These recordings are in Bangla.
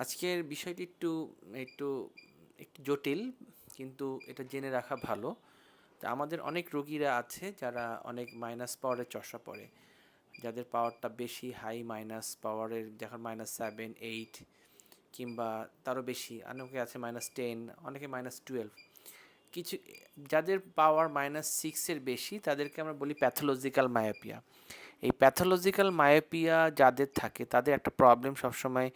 আজকের বিষয়টি একটু একটু একটু জটিল, কিন্তু এটা জেনে রাখা ভালো। তা আমাদের অনেক রোগীরা আছে যারা অনেক মাইনাস পাওয়ারের চশমা পড়ে যাদের পাওয়ারটা বেশি হাই মাইনাস পাওয়ারের যখন মাইনাস সেভেন এইট কিংবা তারও বেশি, অনেকে আছে মাইনাস টেন অনেকে মাইনাস টুয়েলভ কিছু, যাদের পাওয়ার মাইনাস সিক্সের বেশি, তাদেরকে আমরা বলি প্যাথোলজিক্যাল মায়োপিয়া এই প্যাথোলজিক্যাল মায়োপিয়া যাদের থাকে, তাদের একটা প্রবলেম সবসময়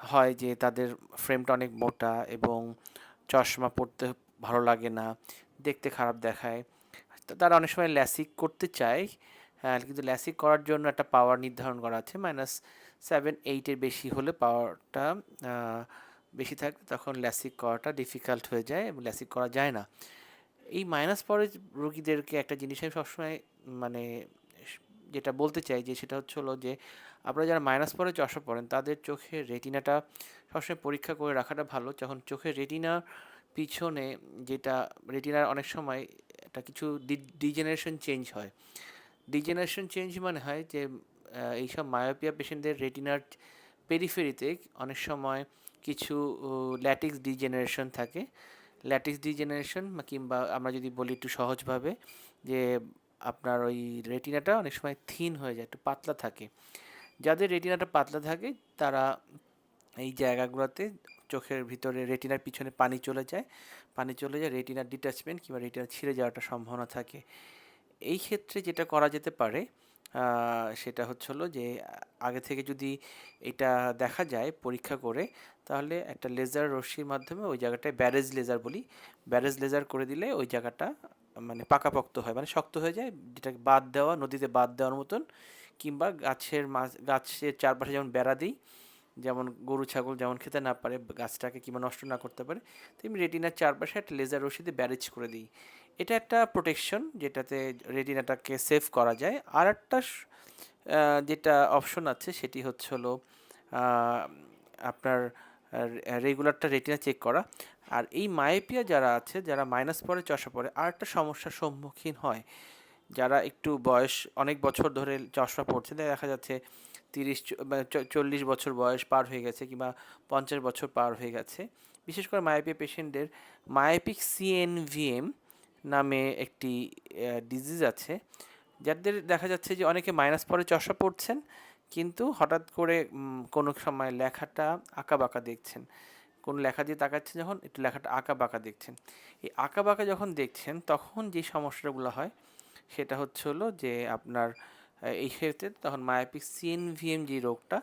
হয় যে তাদের ফ্রেমটা অনেক মোটা এবং চশমা পরতে ভালো লাগে না, দেখতে খারাপ দেখায়। তারা অনেক সময় ল্যাসিক করতে চায় হ্যাঁ কিন্তু ল্যাসিক করার জন্য একটা পাওয়ার নির্ধারণ করা আছে মাইনাস সেভেন এইটের বেশি হলে পাওয়ারটা বেশি থাকে তখন ল্যাসিক করাটা ডিফিকাল্ট হয়ে যায় এবং ল্যাসিক করা যায় না। এই মাইনাস পাওয়ারের রোগীদেরকে একটা জিনিস আমি সবসময় মানে যেটা বলতে চাই যে সেটা হচ্ছে হলো যে, আপনারা যারা মাইনাস পরে চশমা পড়েন, তাদের চোখের রেটিনাটা সবসময় পরীক্ষা করে রাখাটা ভালো। যখন চোখের রেটিনা পিছনে যেটা রেটিনার অনেক সময় একটা কিছু ডিজেনারেশন চেঞ্জ হয়। ডিজেনারেশন চেঞ্জ মানে হয় যে এইসব মায়োপিয়া পেশেন্টদের রেটিনার পেরিফেরিতে অনেক সময় কিছু ল্যাটিক্স ডিজেনারেশন থাকে। ল্যাটিক্স ডিজেনারেশন কিংবা আমরা যদি বলি একটু সহজভাবে যে আপনার ওই রেটিনাটা অনেক সময় থিন হয়ে যায়, একটু পাতলা থাকে। যাদের রেটিনাটা পাতলা থাকে, তারা এই জায়গাগুলোতে চোখের ভিতরে রেটিনার পিছনে পানি চলে যায়। পানি চলে যায় রেটিনার ডিটাচমেন্ট কিংবা রেটিনা ছিঁড়ে যাওয়াটা সম্ভাবনা থাকে। এই ক্ষেত্রে যেটা করা যেতে পারে সেটা হচ্ছে যে, আগে থেকে যদি এটা দেখা যায় পরীক্ষা করে, তাহলে একটা লেজার রশ্মির মাধ্যমে ওই জায়গাটায় ব্যারেজ লেজার বলি, ব্যারেজ লেজার করে দিলে ওই জায়গাটা মানে পাকাপোক্ত হয় মানে শক্ত হয়ে যায়, যেটাকে বাদ দেওয়া, নদীতে বাদ দেওয়ার মতন, কিংবা গাছের মাছ গাছের চারপাশে যেমন বেড়া দিই, যেমন গরু, ছাগল যেমন খেতে না পারে, গাছটাকে কিংবা নষ্ট না করতে পারে, তেমনি রেটিনার চারপাশে একটা লেজার রশিদে ব্যারেজ করে দিই। এটা একটা প্রোটেকশন যেটাতে রেটিনাটাকে সেভ করা যায়। আর একটা যেটা অপশন আছে, সেটি হচ্ছে হলো আপনার রেগুলারটা রেটিনা চেক করা। আর এই মায়োপিয়া যারা আছে, যারা মাইনাস পরে চশমা পরে আর একটা সমস্যার সম্মুখীন হয়। যারা একটু বয়স, অনেক বছর ধরে চশমা পড়ছে দেখা যাচ্ছে তিরিশ চল্লিশ বছর বয়স পার হয়ে গেছে, কিংবা পঞ্চাশ বছর পার হয়ে গেছে। বিশেষ করে মায়োপিয়া পেশেন্টদের মায়োপিক সিএনভিএম নামে একটি ডিজিজ আছে। যাদের দেখা যাচ্ছে যে অনেকে মাইনাস পরে চশমা পড়ছেন কিন্তু হঠাৎ করে কোনো সময় লেখাটা আঁকা বাঁকা দেখছেন। কোনো লেখা দিয়ে তাকাচ্ছেন যখন, একটু লেখাটা আঁকা বাঁকা দেখছেন। এই আঁকা বাঁকা যখন দেখছেন, তখন যে সমস্যাগুলো হয়, সেটা হচ্ছে হলো যে আপনার এই ক্ষেত্রে তখন মায়াপিক সিএনভিএম যে রোগটা,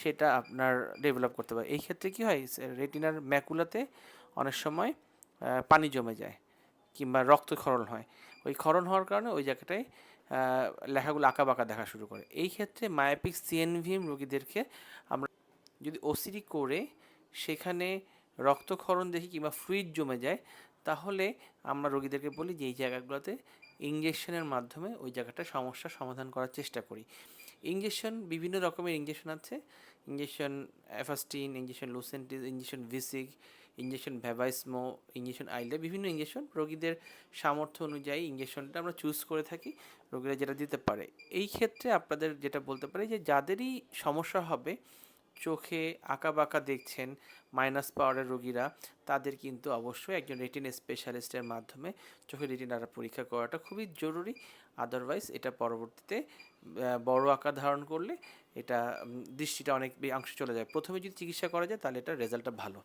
সেটা আপনার ডেভেলপ করতে পারে। এই ক্ষেত্রে কী হয় রেটিনার ম্যাকুলাতে অনেক সময় পানি জমে যায়, কিংবা রক্তক্ষরণ হয়। ওই ক্ষরণ হওয়ার কারণে ওই জায়গাটায় লেখাগুলো আঁকা বাঁকা দেখা শুরু করে। এই ক্ষেত্রে মায়াপিক সিএনভিএম রোগীদেরকে আমরা যদি ওসিডি করে সেখানে রক্তক্ষরণ দেখি কিংবা ফ্লুইড জমে যায়, তাহলে আমরা রোগীদেরকে বলি যে, এই জায়গাগুলোতে ইঞ্জেকশনের মাধ্যমে ওই জায়গাটা সমস্যার সমাধান করার চেষ্টা করি। ইঞ্জেকশন বিভিন্ন রকমের ইঞ্জেকশন আছে। Injection Avastin injection Lucentis injection ভিসিক injection Vabysmo injection Eylea বিভিন্ন ইঞ্জেকশন রোগীদের সামর্থ্য অনুযায়ী ইঞ্জেকশনটা আমরা চুজ করে থাকি, রোগীরা যেটা দিতে পারে। এই ক্ষেত্রে আপনাদের যেটা বলতে পারি যে যাদেরই সমস্যা হবে, চোখে আঁকা বাঁকা দেখছেন মাইনাস পাওয়ারের রোগীরা, তাদের কিন্তু অবশ্যই একজন রেটিন স্পেশালিস্টের মাধ্যমে চোখের রেটিনার পরীক্ষা করাটা খুবই জরুরি। আদারওয়াইজ এটা পরবর্তীতে বড় আকার ধারণ করলে এটা দৃষ্টিটা অনেক অংশ চলে যায়। প্রথমে যদি চিকিৎসা করা যায় তাহলে এটা রেজাল্টটা ভালো।